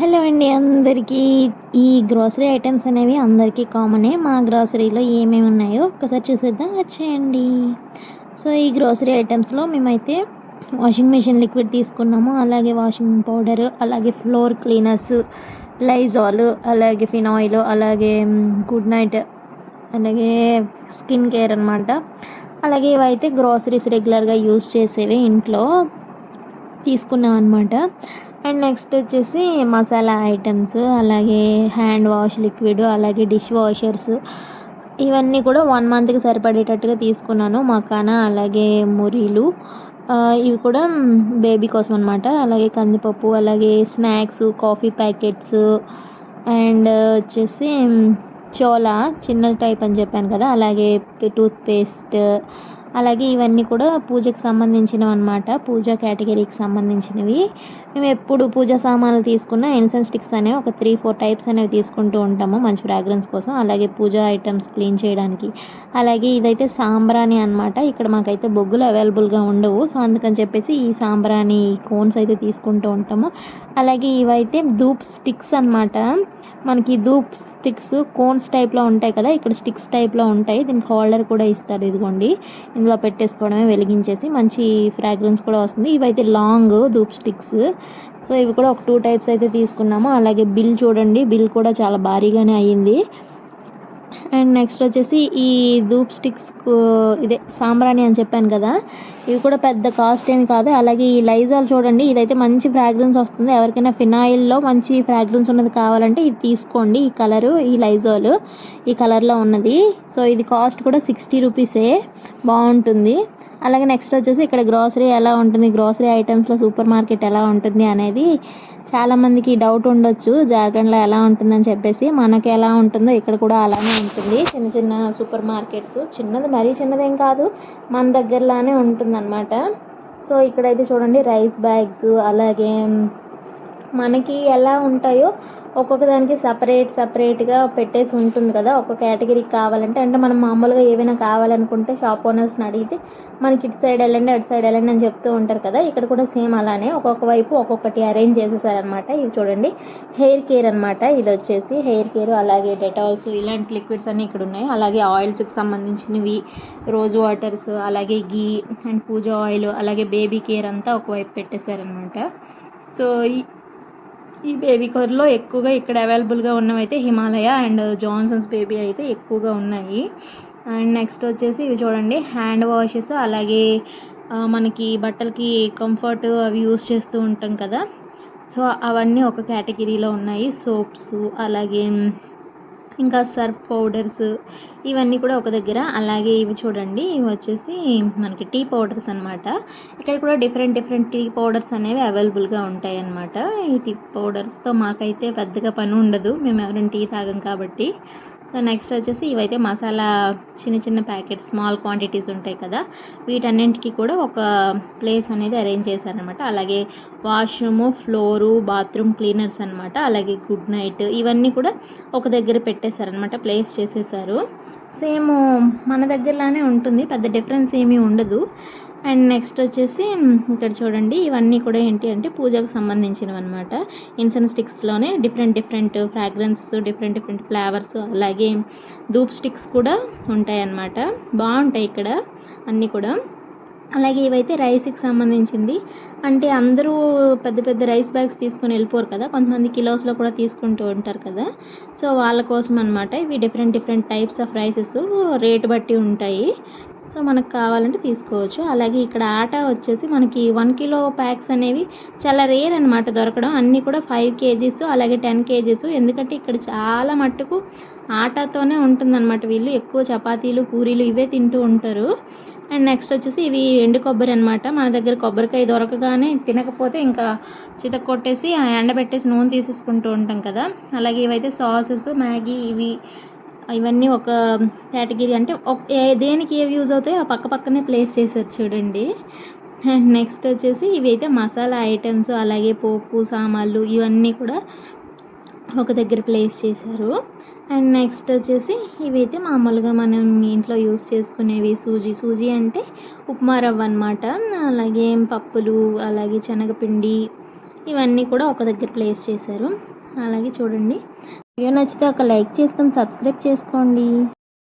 Hello అండి అందరికీ ఈ గ్రోసరీ ఐటమ్స్ అనేవి అందరికీ కామనే మా గ్రోసరీలో ఏమేమి ఉన్నాయో ఒక్కసారి చూసేద్దాం. వచ్చేయండి. సో ఈ గ్రోసరీ ఐటమ్స్లో మేమైతే వాషింగ్ మిషన్ లిక్విడ్ తీసుకున్నాము. అలాగే వాషింగ్ పౌడరు అలాగే ఫ్లోర్ క్లీనర్స్ లైజాల్ అలాగే ఫినాయిల్ అలాగే గుడ్ నైట్ అలాగే స్కిన్ కేర్ అనమాట అలాగే ఇవైతే గ్రోసరీస్ రెగ్యులర్గా యూజ్ చేసేవి ఇంట్లో తీసుకున్నాం అనమాట అండ్ నెక్స్ట్ వచ్చేసి మసాలా ఐటమ్స్ అలాగే హ్యాండ్ వాష్ లిక్విడ్ అలాగే డిష్ వాషర్స్. ఇవన్నీ కూడా వన్ మంత్కి సరిపడేటట్టుగా తీసుకున్నాను. మకానా అలాగే మురీలు. ఇవి కూడా బేబీ కోసం అనమాట అలాగే కందిపప్పు అలాగే స్నాక్స్ కాఫీ ప్యాకెట్స్. అండ్ వచ్చేసి చోలా చిన్న టైప్ అని చెప్పాను కదా అలాగే టూత్ పేస్ట్ అలాగే ఇవన్నీ కూడా పూజకు సంబంధించినవి అనమాట పూజ కేటగిరీకి సంబంధించినవి. మేము ఎప్పుడు పూజ సామాన్లు తీసుకున్న ఇన్సెన్స్ స్టిక్స్ అనేవి ఒక త్రీ ఫోర్ టైప్స్ అనేవి తీసుకుంటూ ఉంటాము మంచి ఫ్రాగ్రెన్స్ కోసం. అలాగే పూజ ఐటమ్స్ క్లీన్ చేయడానికి. అలాగే ఇదైతే సాంబ్రాణి అనమాట ఇక్కడ మాకైతే బొగ్గులు అవైలబుల్గా ఉండవు. సో అందుకని చెప్పేసి ఈ సాంబ్రాణి కోన్స్ అయితే తీసుకుంటూ ఉంటాము. అలాగే ఇవైతే ధూప్ స్టిక్స్ అన్నమాట. మనకి ధూప్ స్టిక్స్ కోన్స్ టైప్లో ఉంటాయి కదా ఇక్కడ స్టిక్స్ టైప్లో ఉంటాయి. దీనికి హోల్డర్ కూడా ఇస్తారు ఇదిగోండి. ఇందులో పెట్టేసుకోవడమే వెలిగించేసి మంచి ఫ్రాగ్రెన్స్ కూడా వస్తుంది. ఇవైతే లాంగ్ ధూప్ స్టిక్స్. సో ఇవి కూడా ఒక టూ టైప్స్ అయితే తీసుకున్నాము. అలాగే బిల్ చూడండి బిల్ కూడా చాలా భారీగానే అయ్యింది. అండ్ నెక్స్ట్ వచ్చేసి ఈ ధూప్ స్టిక్స్ ఇదే సాంబ్రాణి అని చెప్పాను కదా ఇవి కూడా పెద్ద కాస్ట్ ఏమి కాదు. అలాగే ఈ లైజాల్ చూడండి ఇదైతే మంచి ఫ్రాగ్రెన్స్ వస్తుంది. ఎవరికైనా ఫినాయిల్లో మంచి ఫ్రాగ్రెన్స్ ఉన్నది కావాలంటే ఇది తీసుకోండి ఈ కలరు ఈ లైజాల్ ఈ కలర్లో ఉన్నది. సో ఇది కాస్ట్ కూడా సిక్స్టీ రూపీసే. బాగుంటుంది. అలాగే నెక్స్ట్ వచ్చేసి ఇక్కడ గ్రోసరీ ఎలా ఉంటుంది? గ్రోసరీ ఐటమ్స్లో సూపర్ మార్కెట్ ఎలా ఉంటుంది అనేది చాలామందికి డౌట్ ఉండొచ్చు. జార్ఖండ్లో ఎలా ఉంటుందని చెప్పేసి మనకి ఎలా ఉంటుందో ఇక్కడ కూడా అలానే ఉంటుంది. చిన్న చిన్న సూపర్ మార్కెట్స్ చిన్నది మరీ చిన్నదేం కాదు మన దగ్గరలానే ఉంటుందన్నమాట. సో ఇక్కడైతే చూడండి రైస్ బ్యాగ్స్ అలాగే మనకి ఎలా ఉంటాయో ఒక్కొక్క దానికి సపరేట్ సపరేట్గా పెట్టేసి ఉంటుంది కదా. ఒక్కొక్క కేటగిరీకి కావాలంటే అంటే మనం మామూలుగా ఏవైనా కావాలనుకుంటే షాప్ ఓనర్స్ని అడిగితే మనకి ఇటు సైడ్ వెళ్ళండి అటు సైడ్ వెళ్ళండి అని చెప్తూ ఉంటారు కదా. ఇక్కడ కూడా సేమ్ అలానే ఒక్కొక్క వైపు ఒక్కొక్కటి అరేంజ్ చేసేసారనమాట. ఇది చూడండి హెయిర్ కేర్ అనమాట. ఇది వచ్చేసి హెయిర్ కేర్ అలాగే డెటాల్స్ ఇలాంటి లిక్విడ్స్ అన్నీ ఇక్కడ ఉన్నాయి. అలాగే ఆయిల్స్కి సంబంధించినవి రోజ్ వాటర్స్ అలాగే గీ అండ్ పూజ ఆయిల్ అలాగే బేబీ కేర్ అంతా ఒకవైపు పెట్టేశారనమాట. సో ఈ బేబీ కవర్లో ఎక్కువగా ఇక్కడ అవైలబుల్గా ఉన్నవైతే హిమాలయ అండ్ జాన్సన్స్ బేబీ అయితే ఎక్కువగా ఉన్నాయి. అండ్ నెక్స్ట్ వచ్చేసి ఇవి చూడండి హ్యాండ్ వాషెస్ అలాగే మనకి బట్టలకి కంఫర్ట్ అవి యూస్ చేస్తూ ఉంటాం కదా. సో అవన్నీ ఒక కేటగిరీలో ఉన్నాయి. సోప్స్ అలాగే ఇంకా సర్ఫ్ పౌడర్స్ ఇవన్నీ కూడా ఒక దగ్గర. అలాగే ఇవి చూడండి ఇవి వచ్చేసి మనకి టీ పౌడర్స్ అన్నమాట. ఇక్కడ కూడా డిఫరెంట్ డిఫరెంట్ టీ పౌడర్స్ అనేవి అవైలబుల్గా ఉంటాయి అన్నమాట ఈ టీ పౌడర్స్తో మాకైతే పెద్దగా పని ఉండదు. మేము ఎవరైనా టీ తాగం కాబట్టి. సో నెక్స్ట్ వచ్చేసి ఇవైతే మసాలా చిన్న చిన్న ప్యాకెట్స్ స్మాల్ క్వాంటిటీస్ ఉంటాయి కదా. వీటన్నింటికి కూడా ఒక ప్లేస్ అనేది అరేంజ్ చేశారనమాట అలాగే వాష్రూము ఫ్లోరు బాత్రూమ్ క్లీనర్స్ అనమాట అలాగే గుడ్ నైట్ ఇవన్నీ కూడా ఒక దగ్గర పెట్టేశారనమాట ప్లేస్ చేసేసారు సేమ్ మన దగ్గరలానే ఉంటుంది పెద్ద డిఫరెన్స్ ఏమీ ఉండదు. అండ్ నెక్స్ట్ వచ్చేసి ఇక్కడ చూడండి ఇవన్నీ కూడా ఏంటి అంటే పూజకు సంబంధించినవి అనమాట incense స్టిక్స్లోనే different different fragrance different different flavours అలాగే ధూప్ స్టిక్స్ కూడా ఉంటాయి అన్నమాట బాగుంటాయి ఇక్కడ అన్నీ కూడా. అలాగే ఇవైతే రైస్కి సంబంధించింది. అంటే అందరూ పెద్ద పెద్ద రైస్ బ్యాగ్స్ తీసుకొని వెళ్ళిపోరు కదా కొంతమంది కిలోస్లో కూడా తీసుకుంటూ ఉంటారు కదా. సో వాళ్ళ కోసం అనమాట ఇవి different different types of rices rate బట్టి ఉంటాయి. సో మనకు కావాలంటే తీసుకోవచ్చు. అలాగే ఇక్కడ ఆట వచ్చేసి మనకి వన్ కిలో ప్యాక్స్ అనేవి చాలా రేర్ అనమాట దొరకడం. అన్నీ కూడా ఫైవ్ కేజీస్ అలాగే టెన్ కేజీస్. ఎందుకంటే ఇక్కడ చాలా మట్టుకు ఆటాతోనే ఉంటుందన్నమాట వీళ్ళు. ఎక్కువ చపాతీలు పూరీలు ఇవే తింటూ ఉంటారు. అండ్ నెక్స్ట్ వచ్చేసి ఇవి ఎండు కొబ్బరి అనమాట మన దగ్గర కొబ్బరికాయ దొరకగానే తినకపోతే ఇంకా చితక కొట్టేసి ఆ ఎండబెట్టేసి నూనె తీసేసుకుంటూ ఉంటాం కదా. అలాగే ఇవైతే సాసెస్ మ్యాగీ ఇవి ఇవన్నీ ఒక కేటగిరీ అంటే ఒక- ఏ- దేనికి ఏవి యూజ్ అవుతాయో ఆ పక్క పక్కనే ప్లేస్ చేశారు చూడండి. అండ్ నెక్స్ట్ వచ్చేసి ఇవి అయితే మసాలా ఐటమ్స్ అలాగే పోపు సామాన్లు ఇవన్నీ కూడా ఒక దగ్గర ప్లేస్ చేశారు. అండ్ నెక్స్ట్ వచ్చేసి ఇవైతే మామూలుగా మనం ఇంట్లో యూస్ చేసుకునేవి సూజీ. సూజీ అంటే ఉప్మా రవ్వ అనమాట అలాగే పప్పులు అలాగే శనగపిండి ఇవన్నీ కూడా ఒక దగ్గర ప్లేస్ చేశారు. అలాగే చూడండి. వీడియో నచ్చితే ఒక లైక్ చేసుకొని సబ్స్క్రైబ్ చేసుకోండి.